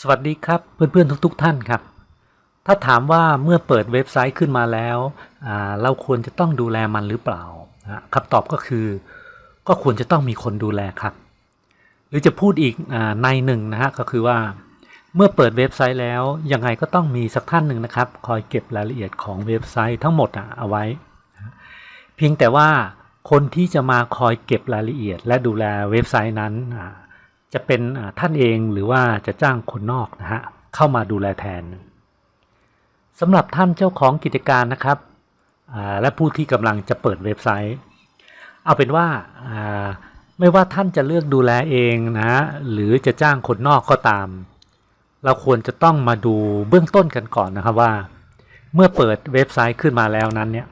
สวัสดีครับเพื่อนๆทุกๆท่านครับ ถ้าถามว่าเมื่อเปิดเว็บไซต์ขึ้นมาแล้วเราควรจะต้องดูแลมันหรือเปล่าคำตอบก็คือ ก็ควรจะต้องมีคนดูแลครับ หรือจะพูดอีกอในหนึ่งนะฮะก็คือว่า เมื่อเปิดเว็บไซต์แล้วยังไงก็ต้องมีสักท่านหนึ่งนะครับ คอยเก็บรายละเอียดของเว็บไซต์ทั้งหมดอะเอาไว้ เพียงแต่ว่าคนที่จะมาคอยเก็บรายละเอียดและดูแลเว็บไซต์นั้นอ จะเป็นท่านเองหรือว่าจะจ้างคนนอกนะฮะเข้ามาดูแลแทนสำหรับท่านเจ้าของกิจการนะครับและผู้ที่กำลังจะเปิดเว็บไซต์ เอาเป็นว่าไม่ว่าท่านจะเลือกดูแลเองนะหรือจะจ้างคนนอกก็ตาม เราควรจะต้องมาดูเบื้องต้นกันก่อนนะครับว่า เมื่อเปิดเว็บไซต์ขึ้นมาแล้วนั้นเนี่ย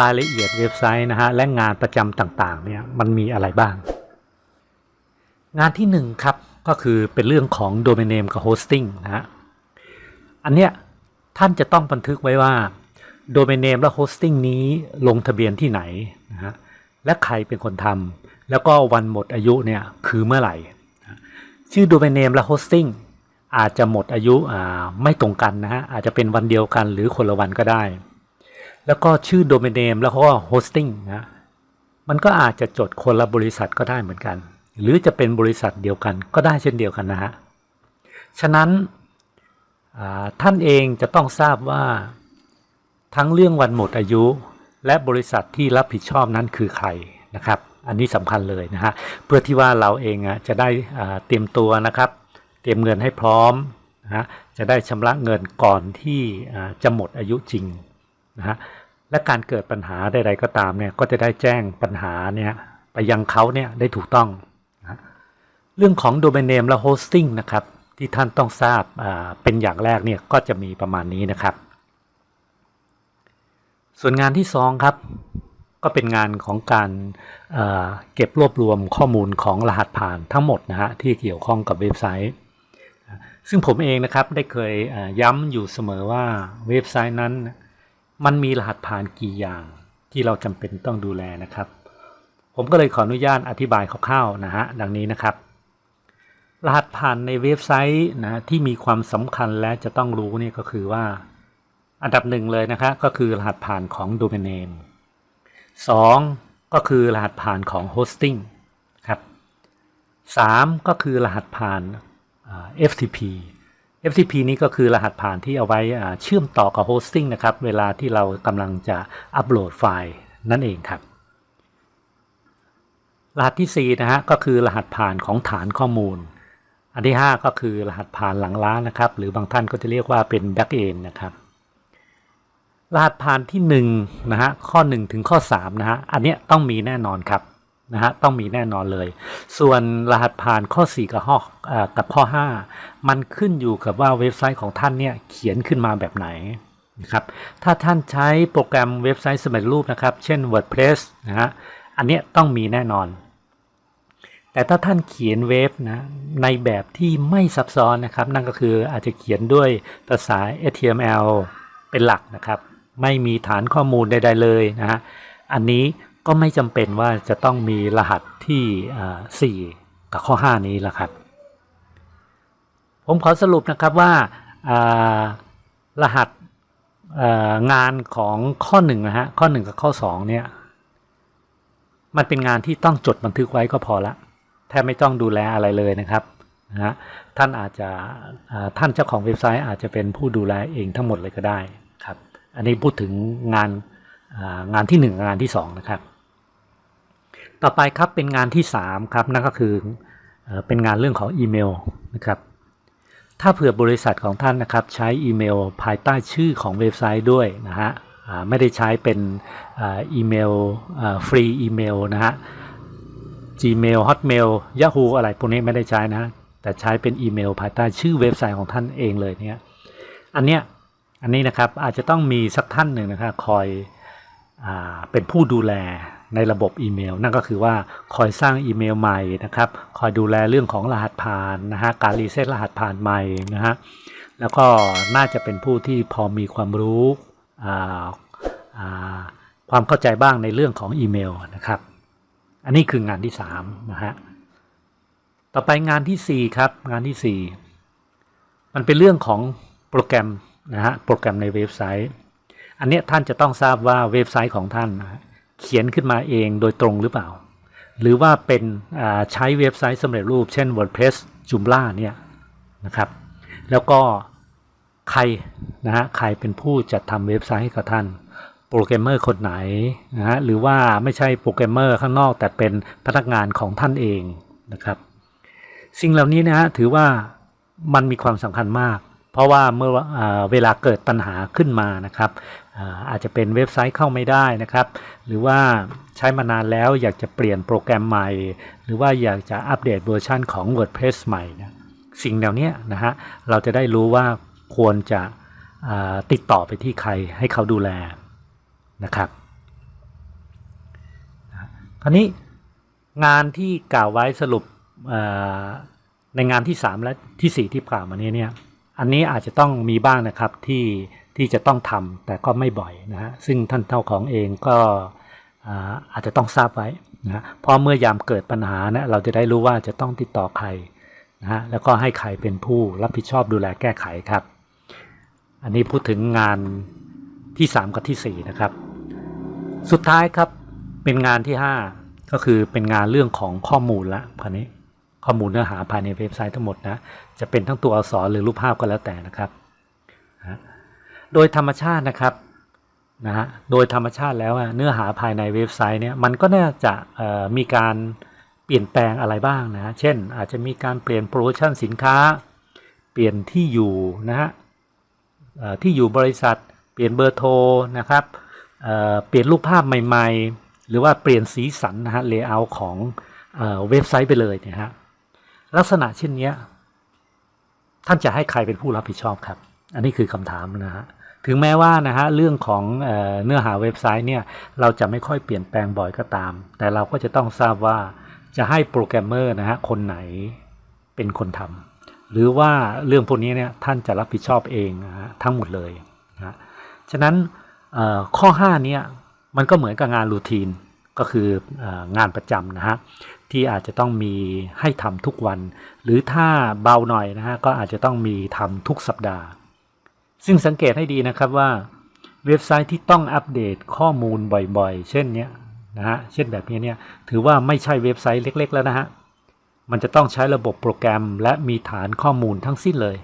รายละเอียดเว็บไซต์นะฮะและงานประจำต่างๆเนี่ยมันมีอะไรบ้าง งานที่หนึ่งครับ ก็คือเป็นเรื่องของ Domain Name กับ Hosting นะฮะอันเนี้ยท่านจะต้องบันทึกไว้ว่า Domain Name และ Hosting นี้ลงทะเบียนที่ไหนนะฮะและใครเป็นคนทำแล้วก็วันหมดอายุเนี่ยคือเมื่อไหร่ชื่อ Domain Name และ Hosting อาจจะหมดอายุอ่าไม่ตรงกันนะฮะอาจจะเป็นวันเดียวกันหรือคนละวันก็ได้ แล้วก็ชื่อ Domain Name แล้วก็ Hosting นะมันก็อาจจะจดคนละบริษัทก็ได้เหมือนกัน หรือจะเป็นบริษัทเดียวกันก็ได้เช่นเดียวกันนะฮะ ฉะนั้นท่านเองจะต้องทราบว่าทั้งเรื่องวันหมดอายุ และบริษัทที่รับผิดชอบนั้นคือใครนะครับ อันนี้สำคัญเลยนะฮะ เพื่อที่ว่าเราเองอะจะได้เตรียมตัวนะครับ เตรียมเงินให้พร้อมนะฮะ จะได้ชำระเงินก่อนที่จะหมดอายุจริงนะฮะ และการเกิดปัญหาใดๆก็ตามเนี่ยก็จะได้แจ้งปัญหาเนี่ยไปยังเขาเนี่ยได้ถูกต้อง เรื่องของ Domain Name และ Hosting นะครับที่ท่านต้องทราบเป็นอย่างแรกเนี่ยก็จะมีประมาณนี้นะครับ ส่วนงานที่สองครับ ก็เป็นงานของการเเก็บรวบรวมข้อมูลของรหัสผ่านทั้งหมดนะฮะที่เกี่ยวข้องกับเว็บไซต์ ซึ่งผมเองนะครับได้เคยเย้ำอยู่เสมอว่าเว็บไซต์นั้น มันมีรหัสผ่านกี่อย่างที่เราจำเป็นต้องดูแลนะครับ ผมก็เลยขออนุญาตอธิบายคร่าวๆนะฮะดังนี้นะครับ รหัสผ่านในเว็บไซต์นะที่มีความสำคัญและจะต้องรู้นี่ก็คือว่า อันดับหนึ่งเลยนะครับก็คือรหัสผ่านของ Domain Name สองก็คือรหัสผ่านของ Hosting ครับสามก็คือรหัสผ่านอ่า FTP FTP นี้ก็คือรหัสผ่านที่เอาไว้เชื่อมต่อกับ Hosting นะครับ เวลาที่เรากำลังจะอัปโหลดไฟล์นั่นเองครับ รหัสที่ 4 นะฮะก็คือรหัสผ่านของฐานข้อมูล อันที่ 5 ก็คือรหัสผ่านหลังร้านนะครับ หรือบางท่านก็จะเรียกว่าเป็น backend นะครับรหัสผ่านที่1นะฮะข้อ 1 ถึงข้อ3นะฮะอันเนี้ยต้องมีแน่นอนครับนะฮะต้องมีแน่นอนเลย ส่วนรหัสผ่านข้อ 4 กับข้อกับข้อ 5 มันขึ้นอยู่กับว่าเว็บไซต์ของท่านเนี่ยเขียนขึ้นมาแบบไหนนะครับถ้าท่านใช้โปรแกรมเว็บไซต์สำเร็จรูปนะครับ เช่น WordPress นะฮะอันเนี้ยต้องมีแน่นอน แต่ถ้าท่านเขียนเว็บนะในแบบที่ไม่ซับซ้อนนะครับ นั่นก็คืออาจจะเขียนด้วยภาษา HTML เป็นหลักนะครับ ไม่มีฐานข้อมูลใด ๆ เลยนะฮะอันนี้ก็ไม่จำเป็นว่าจะต้องมีรหัสที่อ่า4กับข้อ 5 นี้ละครับ ผมขอสรุปนะครับว่าอ่ารหัสอ่างานของข้อ1นะฮะข้อ 1 กับข้อ2เนี่ยมันเป็นงานที่ต้องจดบันทึกไว้ก็พอละ แทบไม่ต้องดูแลอะไรเลยนะครับนะฮะท่านอาจจะท่านเจ้าของเว็บไซต์อาจจะเป็นผู้ดูแลเองทั้งหมดเลยก็ได้ครับ อันนี้พูดถึงงานงานที่1งานที่2นะครับ ต่อไปครับเป็นงานที่3ครับนั่นก็คือเป็นงานเรื่องของอีเมลนะครับ ถ้าเผื่อบริษัทของท่านนะครับใช้อีเมลภายใต้ชื่อของเว็บไซต์ด้วยนะฮะไม่ได้ใช้เป็นอีเมลฟรีอีเมลนะฮะ Gmail Hotmail Yahoo อะไรพวกนี้ไม่ได้ใช้นะ แต่ใช้เป็นอีเมลภายใต้ชื่อเว็บไซต์ของท่านเองเลยเนี่ยอันเนี้ยอันนี้นะครับอาจจะต้องมีสักท่านหนึ่งนะครับคอยอเป็นผู้ดูแลในระบบอีเมล นั่นก็คือว่าคอยสร้างอีเมลใหม่นะครับ คอยดูแลเรื่องของรหัสผ่านนะฮะการรีเซ็ตรหัสผ่านใหม่นะฮะแล้วก็น่าจะเป็นผู้ที่พอมีความรู้ความเข้าใจบ้างในเรื่องของอีเมลนะครับ อันนี้คืองานที่3นะฮะต่อไปงานที่4ครับงานที่สี่มันเป็นเรื่องของโปรแกรมนะฮะโปรแกรมในเว็บไซต์ อันนี้ท่านจะต้องทราบว่าเว็บไซต์ของท่านเขียนขึ้นมาเองโดยตรงหรือเปล่า หรือว่าเป็นใช้เว็บไซต์สำเร็จรูป เช่น WordPress Joomla เนี่ยนะครับ แล้วก็ใครนะฮะใครเป็นผู้จัดทำเว็บไซต์ให้กับท่าน โปรแกรมเมอร์คนไหนนะฮะหรือว่าไม่ใช่โปรแกรมเมอร์ข้างนอก แต่เป็นพนักงานของท่านเองนะครับ สิ่งเหล่านี้นะฮะถือว่ามันมีความสำคัญมาก เพราะว่าเมื่ออเวลาเกิดปัญหาขึ้นมานะครับอาอาจจะเป็นเว็บไซต์เข้าไม่ได้นะครับ หรือว่าใช้มานานแล้วอยากจะเปลี่ยนโปรแกรมใหม่ หรือว่าอยากจะอัปเดตเวอร์ชันของ WordPress ใหม่นะสิ่งเหล่านี้นะฮะเราจะได้รู้ว่าควรจะติดต่อไปที่ใครให้เขาดูแล นะครับคราวนี้งานที่กล่าวไว้สรุปในงานที่ 3 และทีสี่ 4 ที่กล่าวมานี้เนี่ยอันนี้อาจจะต้องมีบ้างนะครับที่ที่จะต้องทำแต่ก็ไม่บ่อยนะฮะซึ่งท่านเท่าของเองก็อาจจะต้องทราบไว้นะฮะเพราะเมื่อยามเกิดปัญหานะเราจะได้รู้ว่าจะต้องติดต่อใครนะฮะแล้วก็ให้ใครเป็นผู้รับผิดชอบดูแลแก้ไขครับ อันนี้พูดถึงงานที่ 3 กับทีสี่4 นะครับ สุดท้ายครับเป็นงานที่ 5 ก็คือเป็นงานเรื่องของข้อมูลละคราวนี้ข้อมูลเนื้อหาภายในเว็บไซต์ทั้งหมดนะจะเป็นทั้งตัวอักษรหรือรูปภาพก็แล้วแต่นะครับนะโดยธรรมชาตินะครับนะฮะโดยธรรมชาติแล้วเนื้อหาภายในเว็บไซต์เนี่ยมันก็น่าจะมีการเปลี่ยนแปลงอะไรบ้างนะเช่น อาจจะมีการเปลี่ยนโปรโมชั่นสินค้า เปลี่ยนที่อยู่นะฮะที่อยู่บริษัท เปลี่ยนเบอร์โทรนะครับ เปลี่ยนรูปภาพใหม่ ๆ หรือว่าเปลี่ยนสีสันนะฮะเลเยอร์ของเอเว็บไซต์ไปเลยเนะฮะลักษณะเช่นนี้ท่านจะให้ใครเป็นผู้รับผิดชอบครับ อันนี้คือคำถามนะฮะถึงแม้ว่านะฮะเรื่องของเอเนื้อหาเว็บไซต์เนี่ยเราจะไม่ค่อยเปลี่ยนแปลงบ่อยก็ตาม แต่เราก็จะต้องทราบว่าจะให้โปรแกรมเมอร์นะฮะคนไหนเป็นคนทำหรือว่าเรื่องพวกนี้เนี่ยท่านจะรับผิดชอบเองนะฮะทั้งหมดเลยนะฉะนั้น ข้อ 5 เนี่ยมันก็เหมือนกับงานรูทีนก็คือเอองานประจำนะฮะที่อาจจะต้องมีให้ทำทุกวัน หรือถ้าเบาหน่อยนะฮะก็อาจจะต้องมีทำทุกสัปดาห์ ซึ่งสังเกตให้ดีนะครับว่าเว็บไซต์ที่ต้องอัปเดตข้อมูลบ่อยๆ เช่นเนี้ยนะฮะเช่นแบบนี้เนี่ยถือว่าไม่ใช่เว็บไซต์เล็ก ๆ แล้วนะฮะมันจะต้องใช้ระบบโปรแกรม และมีฐานข้อมูลทั้งสิ้นเลย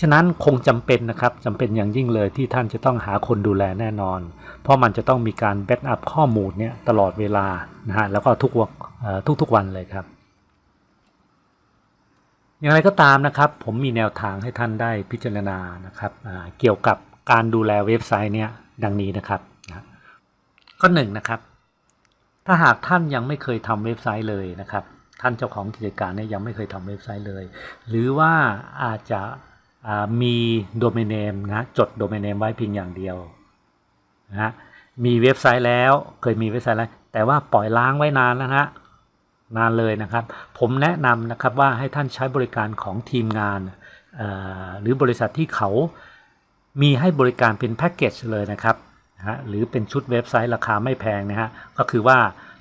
ฉะนั้นคงจำเป็นนะครับจำเป็นอย่างยิ่งเลยที่ท่านจะต้องหาคนดูแลแน่นอน เพราะมันจะต้องมีการแบ็กอัพข้อมูลเนี่ยตลอดเวลานะฮะแล้วก็ทุกวันเอ่อทุกๆวันเลยครับ อย่างไรก็ตามนะครับ ผมมีแนวทางให้ท่านได้พิจารณานะครับเกี่ยวกับการดูแลเว็บไซต์เนี่ยดังนี้นะครับนะข้อหนึ่งนะครับ ถ้าหากท่านยังไม่เคยทำเว็บไซต์เลยนะครับ ท่านเจ้าของกิจการเนี่ยยังไม่เคยทำเว็บไซต์เลย หรือว่าอาจจะ มีโดเมนเนมนะจดโดเมนเนมไว้เพียงอย่างเดียวนะมีเว็บไซต์แล้วเคยมีเว็บไซต์แล้วแต่ว่าปล่อยล้างไว้นานแล้วนะนานเลยนะครับ ผมแนะนำนะครับว่าให้ท่านใช้บริการของทีมงานหรือบริษัทที่เขามีให้บริการเป็นแพ็กเกจเลยนะครับนะฮะหรือเป็นชุดเว็บไซต์ราคาไม่แพงนะฮะก็คือว่า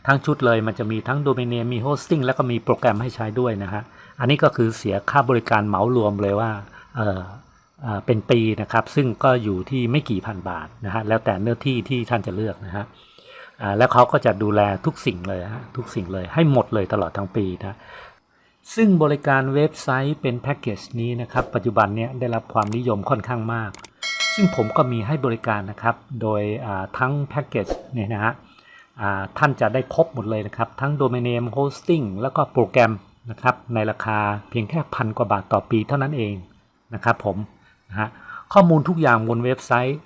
ทั้งชุดเลยมันจะมีทั้งโดเมนเนมมีโฮสติ้งแล้วก็มีโปรแกรมให้ใช้ด้วยนะฮะอันนี้ก็คือเสียค่าบริการเหมารวมเลยว่า เอ่อเป็นปีนะครับ ซึ่งก็อยู่ที่ไม่กี่พันบาทนะฮะแล้วแต่เนื้อที่ที่ท่านจะเลือกนะฮะอ่าแล้วเขาก็จะดูแลทุกสิ่งเลยฮะทุกสิ่งเลยให้หมดเลยตลอดทั้งปีนะซึ่งบริการเว็บไซต์เป็นแพ็กเกจนี้นะครับ ปัจจุบันเนี้ยได้รับความนิยมค่อนข้างมาก ซึ่งผมก็มีให้บริการนะครับ โดยทั้งแพ็กเกจเนี่ยนะฮะอ่าท่านจะได้ครบหมดเลยนะครับ ทั้งโดเมนเนมโฮสติ้งแล้วก็โปรแกรมนะครับในราคาเพียงแค่พันกว่าบาทต่อปีเท่านั้นเอง นะครับผมนะฮะข้อมูลทุกอย่างบนเว็บไซต์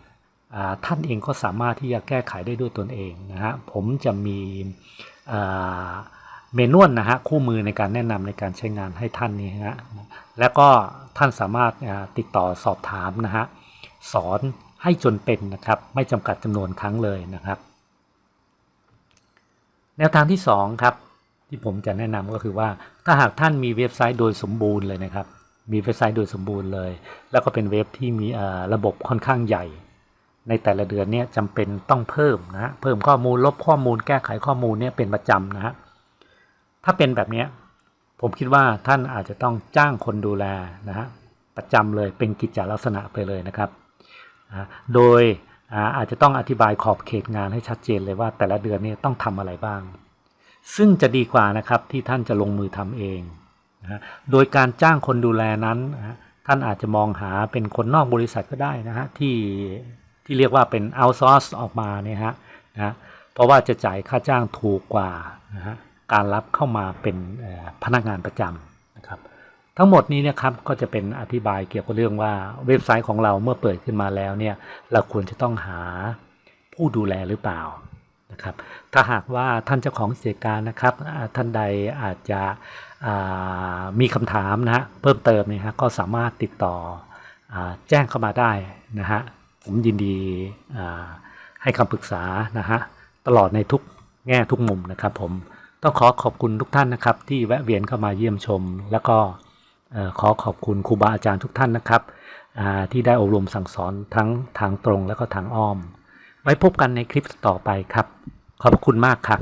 ท่านเองก็สามารถที่จะแก้ไขได้ด้วยตนเองนะฮะผมจะมีเมนวลนะฮะคู่มือในการแนะนำในการใช้งานให้ท่านนี่ฮะแล้วก็ท่านสามารถติดต่อสอบถามนะฮะสอนให้จนเป็นนะครับไม่จำกัดจำนวนครั้งเลยนะครับ แนวทางที่2ครับที่ผมจะแนะนำก็คือว่าถ้าหากท่านมีเว็บไซต์โดยสมบูรณ์เลยนะครับ มีเว็บไซต์โดยสมบูรณ์เลย แล้วก็เป็นเว็บที่มีระบบค่อนข้างใหญ่ ในแต่ละเดือนเนี่ยจำเป็นต้องเพิ่มนะฮะเพิ่มข้อมูลลบข้อมูลแก้ไขข้อมูลเนี่ยเป็นประจำนะฮะถ้าเป็นแบบนี้ผมคิดว่าท่านอาจจะต้องจ้างคนดูแลนะฮะประจำเลยเป็นกิจลักษณะไปเลยนะครับ โดยอาอาจจะต้องอธิบายขอบเขตงานให้ชัดเจนเลยว่าแต่ละเดือนเนี่ยต้องทำอะไรบ้าง ซึ่งจะดีกว่านะครับที่ท่านจะลงมือทำเอง นะโดยการจ้างคนดูแลนั้นนะท่านอาจจะมองหาเป็นคนนอกบริษัทก็ได้นะฮะที่ที่เรียกว่าเป็น outsource ออกมาเนี่ยฮะนะเพราะว่าจะจ่ายค่าจ้างถูกกว่านะฮะการรับเข้ามาเป็นพนักงานประจำนะครับทั้งหมดนี้นะครับก็จะเป็นอธิบายเกี่ยวกับเรื่องว่าเว็บไซต์ของเราเมื่อเปิดขึ้นมาแล้วเนี่ยเราควรจะต้องหาผู้ดูแลหรือเปล่า นะครับ ถ้าหากว่าท่านเจ้าของกิจการนะครับท่านใดอาจจะมีคำถามนะฮะเพิ่มเติมนี่ยฮะก็สามารถติดต่ออแจ้งเข้ามาได้นะฮะผมยินดีให้คำปรึกษานะฮะตลอดในทุกแง่ทุกมุมนะครับผมต้องขอขอบคุณทุกท่านนะครับ ที่แวะเวียนเข้ามาเยี่ยมชม แล้วก็ขอขอบคุณครูบาอาจารย์ทุกท่านนะครับที่ได้อบรมสั่งสอนทั้งทางตรงและก็ทางอ้อม ไว้พบกันในคลิปต่อไปครับ ขอบคุณมากครับ